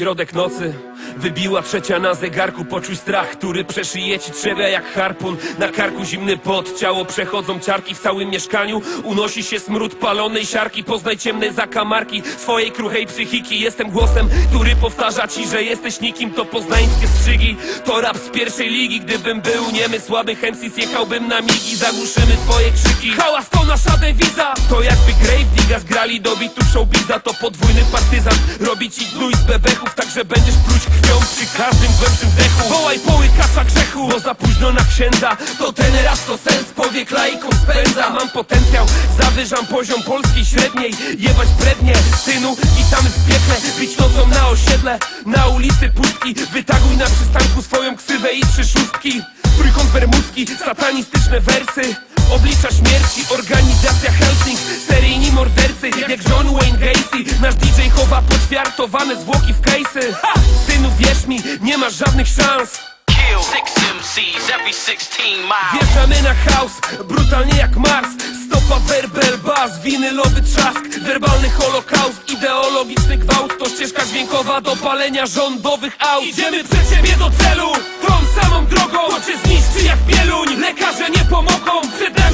Środek nocy, wybiła trzecia na zegarku Poczuj strach, który przeszyje ci trzewia jak harpun. Na karku zimny pot, ciało przechodzą ciarki. W całym mieszkaniu unosi się smród palonej siarki. Poznaj ciemne zakamarki swojej kruchej psychiki. Jestem głosem, który powtarza ci, że jesteś nikim. To poznańskie strzygi, to rap z pierwszej ligi. Gdybym był niemy, słaby MC zjechałbym na migi. Zagłuszymy twoje krzyki. Hałas to nasza dewiza. To jakby Grave Diggas grali do bitów showbiza. To podwójny partyzant robi ci gnój z bebechów Tak, że będziesz pluć krwią przy każdym głębszym wdechu. Wołaj połykacza grzechu, bo za późno na księdza. To ten raz to sens powiek laiką spędza. Mam potencjał, zawyżam poziom polskiej średniej. Jebać brednie, synu, witamy w piekle. Być nocą na osiedle, na ulicy pustki. Wytaguj na przystanku swoją ksywę i trzy szóstki. Trójkąt bermudzki, satanistyczne wersy. Oblicza śmierci, organizacja chowa poćwiartowane zwłoki w case'y. Ha! Synu wierz mi, nie masz żadnych szans. Kill six MCs every 16 miles. Wjeżdżamy na house, brutalnie jak Mars. Stopa, werbel, bas, winylowy trzask. Werbalny holokaust, ideologiczny gwałt. To ścieżka dźwiękowa do palenia rządowych aut. Idziemy przed siebie do celu, tą samą drogą To cię zniszczy jak bieluń, lekarze nie pomogą Przed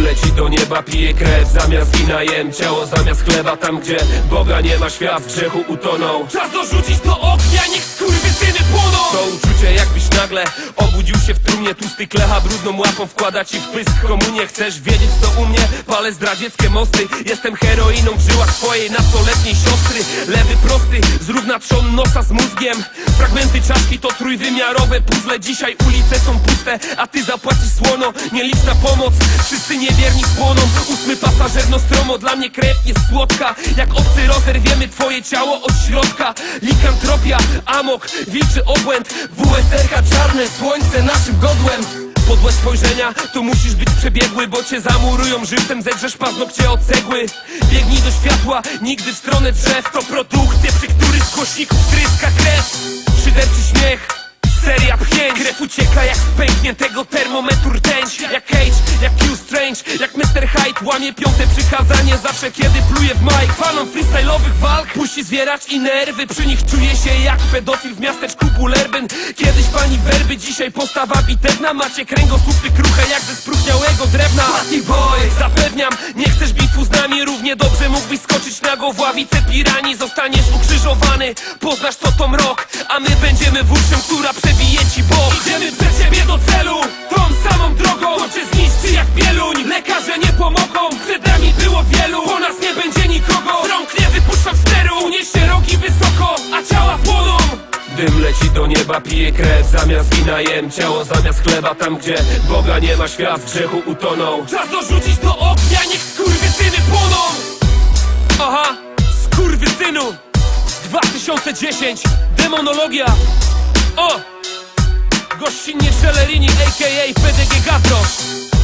Leci do nieba, pije krew Zamiast wina jem ciało, zamiast chleba Tam gdzie Boga nie ma, świat w grzechu utonął. Czas dorzucić niech skurwysyny płoną. To uczucie jakbyś nagle obudził się w trumnie. Tłusty klecha brudną łapą wkłada ci w pysk. Komunię Chcesz wiedzieć co u mnie? Palę zdradzieckie mosty. Jestem heroiną w żyłach twojej nastoletniej siostry. Lewy prosty, zrówna trzon nosa z mózgiem. Fragmenty czaszki to trójwymiarowe puzzle. Dzisiaj ulice są puste, a ty zapłacisz słono. Nieliczna pomoc, wszyscy niewierni spłoną Ósmy pasażer Nostromo, dla mnie krew jest słodka. Jak obcy rozerwiemy twoje ciało od środka. Likantropia, amok, wilczy obłęd. WSRK czarne, słońce naszym godłem. Podłe spojrzenia, tu musisz być przebiegły Bo cię zamurują żywcem, zedrzesz paznokcie od cegły Biegnij do światła, nigdy w stronę drzew. To produkcje, przy których z głośników tryska krew. Szyderczy śmiech Seria pchnięć Krew ucieka jak z pękniętego termometru rtęć. Jak Cage, jak Q Strange Jak Mr. Hyde łamie piąte przykazanie. Zawsze kiedy pluje w mic Fanom freestyle'owych walk. Musi zwierać i nerwy Przy nich czuje się jak pedofil w miasteczku Bullerbyn Kiedyś pani werby, dzisiaj postawa bitewna. Macie kręgosłupy kruche jak ze spróchniałego drewna. Party boy, zapewniam Nie chcesz bitwu z nami. Równie dobrze mógłbyś skoczyć nago w ławicę piranii Zostaniesz ukrzyżowany Poznasz co to mrok A my będziemy włócznią, która przebije ci bok Idziemy przed siebie do celu Tą samą drogą. To cię zniszczy jak bieluń Lekarze nie pomogą Przed nami było wielu. Po nas nie będzie nikogo. Rąk nie wypuszczam steru Unieście rogi wysoko A ciała płoną. Dym leci do nieba, pije krew Zamiast wina jem ciało, zamiast chleba Tam gdzie Boga nie ma, świat w grzechu utonął. Czas dorzucić do ognia, niech skurwysyny płoną. Aha, skurwysynu. 2010, demonologia O! Gościnnie Szelerini, a.k.a. PDG Gadrosz!